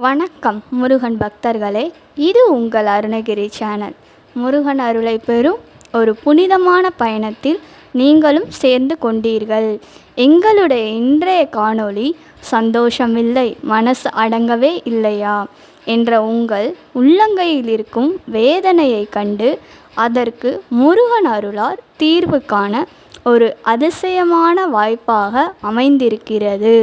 வணக்கம் முருகன் பக்தர்களே. இது உங்கள் அருணகிரி சேனல். முருகன் அருளை பெறும் ஒரு புனிதமான பயணத்தில் நீங்களும் சேர்ந்து கொண்டீர்கள். எங்களுடைய இன்றைய காணொளி சந்தோஷமில்லை மனசு அடங்கவே இல்லையா? என்ற உங்கள் உள்ளங்கையில் இருக்கும் வேதனையை கண்டு அதற்கு முருகன் அருளார் தீர்வு காண ஒரு அதிசயமான வாய்ப்பாக அமைந்திருக்கிறது.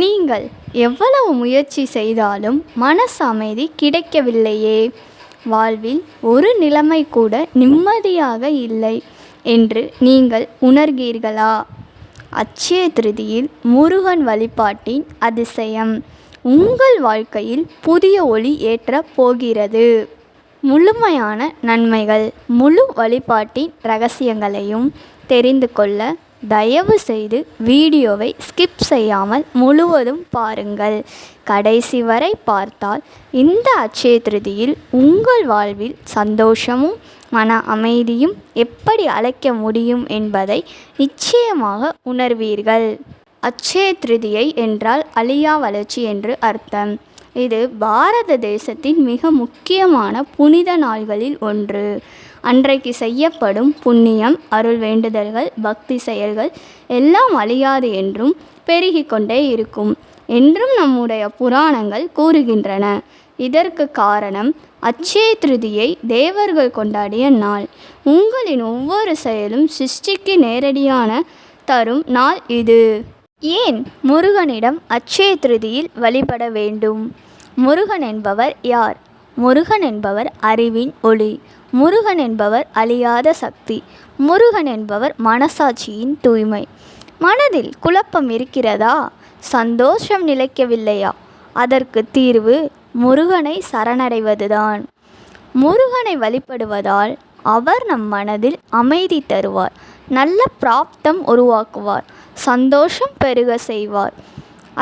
நீங்கள் எவ்வளவு முயற்சி செய்தாலும் மனசு அமைதி கிடைக்கவில்லையே. வாழ்வில் ஒரு நிலைமை கூட நிம்மதியாக இல்லை என்று நீங்கள் உணர்கிறீர்களா? அச்சய திருதியில் முருகன் வழிபாட்டின் அதிசயம். உங்கள் வாழ்க்கையில் புதிய ஒளி ஏற்ற போகிறது. முழுமையான நன்மைகள். முழு வழிபாட்டின் ரகசியங்களையும் தெரிந்து கொள்ள தயவு செய்து வீடியோவை ஸ்கிப் செய்யாமல் முழுவதும் பாருங்கள். கடைசி வரை பார்த்தால் இந்த அட்சய திருதியில் உங்கள் வாழ்வில் சந்தோஷமும் மன அமைதியும் எப்படி அழைக்க முடியும் என்பதை நிச்சயமாக உணர்வீர்கள். அட்சய திருதியை என்றால் அழியா வளர்ச்சி என்று அர்த்தம். இது பாரத தேசத்தின் மிக முக்கியமான புனித நாள்களில் ஒன்று. அன்றைக்கு செய்யப்படும் புண்ணியம் அருள் வேண்டுதல்கள் பக்தி செயல்கள் எல்லாம் அழியாது என்றும் பெருகிக்கொண்டே இருக்கும் என்றும் நம்முடைய புராணங்கள் கூறுகின்றன. இதற்கு காரணம் அட்சய திருதியை தேவர்கள் கொண்டாடிய நாள். உங்களின் ஒவ்வொரு செயலும் சிருஷ்டிக்கு நேரடியான தரும் நாள் இது. ஏன் முருகனிடம் அட்சய திருதியில் வழிபட வேண்டும்? முருகன் என்பவர் யார்? முருகன் என்பவர் அறிவின் ஒளி. முருகன் என்பவர் அழியாத சக்தி. முருகன் என்பவர் மனசாட்சியின் தூய்மை. மனதில் குழப்பம் இருக்கிறதா? சந்தோஷம் நிலைக்கவில்லையா? அதற்கு தீர்வு முருகனை சரணடைவதுதான். முருகனை வழிபடுவதால் அவர் நம் மனதில் அமைதி தருவார். நல்ல பிராப்தம் உருவாக்குவார். சந்தோஷம் பெருக செய்வார்.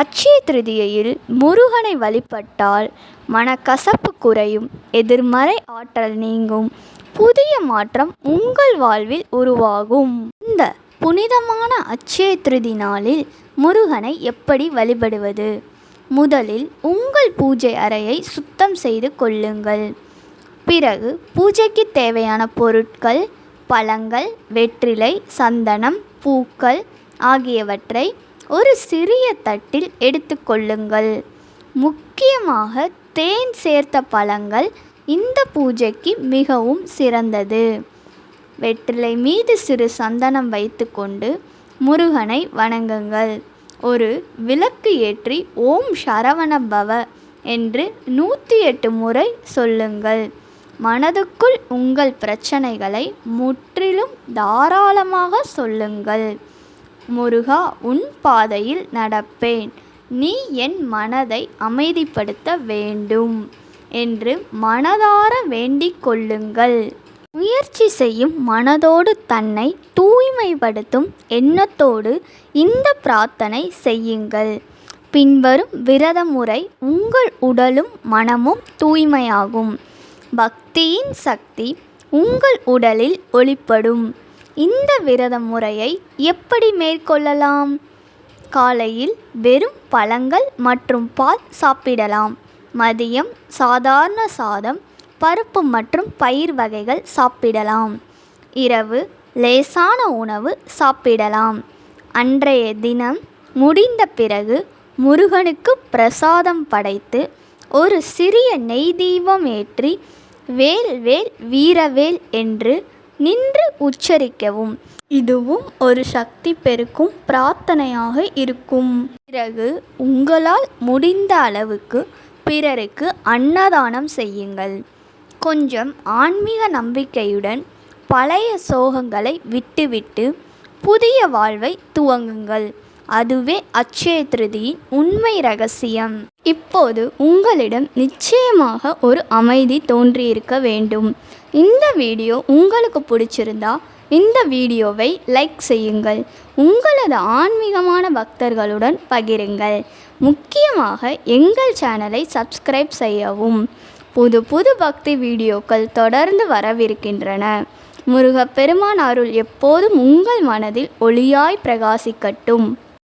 அட்சய திருதியையில் முருகனை வழிபட்டால் மனக்கசப்பு குறையும் எதிர்மறை ஆற்றல் நீங்கும் புதிய மாற்றம் உங்கள் வாழ்வில் உருவாகும். இந்த புனிதமான அட்சய திருதி நாளில் முருகனை எப்படி வழிபடுவது? முதலில் உங்கள் பூஜை அறையை சுத்தம் செய்து கொள்ளுங்கள். பிறகு பூஜைக்கு தேவையான பொருட்கள் பழங்கள் வெற்றிலை சந்தனம் பூக்கள் ஆகியவற்றை ஒரு சிறிய தட்டில் எடுத்துக்கொள்ளுங்கள் முக்கியமாக தேன் சேர்த்த பழங்கள் இந்த பூஜைக்கு மிகவும் சிறந்தது. வெற்றிலை மீது சிறு சந்தனம் வைத்துக்கொண்டு முருகனை வணங்குங்கள். ஒரு விளக்கு ஏற்றி ஓம் சரவண பவ என்று நூற்றி எட்டு முறை சொல்லுங்கள். மனதுக்குள் உங்கள் பிரச்சனைகளை முற்றிலும் தாராளமாக சொல்லுங்கள். முருகா உன் பாதையில் நடப்பேன். நீ என் மனதை அமைதிப்படுத்த வேண்டும் என்று மனதார வேண்டிக் கொள்ளுங்கள். முயற்சி செய்யும் மனதோடு தன்னை தூய்மைப்படுத்தும் எண்ணத்தோடு இந்த பிரார்த்தனை செய்யுங்கள். பின்வரும் விரத முறை உங்கள் உடலும் மனமும் தூய்மையாகும். பக்தியின் சக்தி உங்கள் உடலில் ஒளிப்படும். இந்த விரத முறையை எப்படி மேற்கொள்ளலாம்? காலையில் வெறும் பழங்கள் மற்றும் பால் சாப்பிடலாம். மதியம் சாதாரண சாதம் பருப்பு மற்றும் பயிர் வகைகள் சாப்பிடலாம். இரவு லேசான உணவு சாப்பிடலாம். அன்றைய தினம் முடிந்த பிறகு முருகனுக்கு பிரசாதம் படைத்து ஒரு சிறிய நெய் தீபம் ஏற்றி வேல் வேல் வீரவேல் என்று நின்று உச்சரிக்கவும். இதுவும் ஒரு சக்தி பெருக்கும் பிரார்த்தனையாக இருக்கும். பிறகு உங்களால் முடிந்த அளவுக்கு பிறருக்கு அன்னதானம் செய்யுங்கள். கொஞ்சம் ஆன்மீக நம்பிக்கையுடன் பழைய சோகங்களை விட்டுவிட்டு புதிய வாழ்வை துவங்குங்கள். அதுவே அட்சய திருதியின் உண்மை ரகசியம். இப்போது உங்களிடம் நிச்சயமாக ஒரு அமைதி தோன்றியிருக்க வேண்டும். இந்த வீடியோ உங்களுக்கு பிடிச்சிருந்தா இந்த வீடியோவை லைக் செய்யுங்கள். உங்களது ஆன்மீகமான பக்தர்களுடன் பகிருங்கள். முக்கியமாக எங்கள் சேனலை சப்ஸ்கிரைப் செய்யவும். புது புது பக்தி வீடியோக்கள் தொடர்ந்து வரவிருக்கின்றன. முருகப்பெருமான் அருள் எப்போதும் உங்கள் மனதில் ஒளியாய் பிரகாசிக்கட்டும்.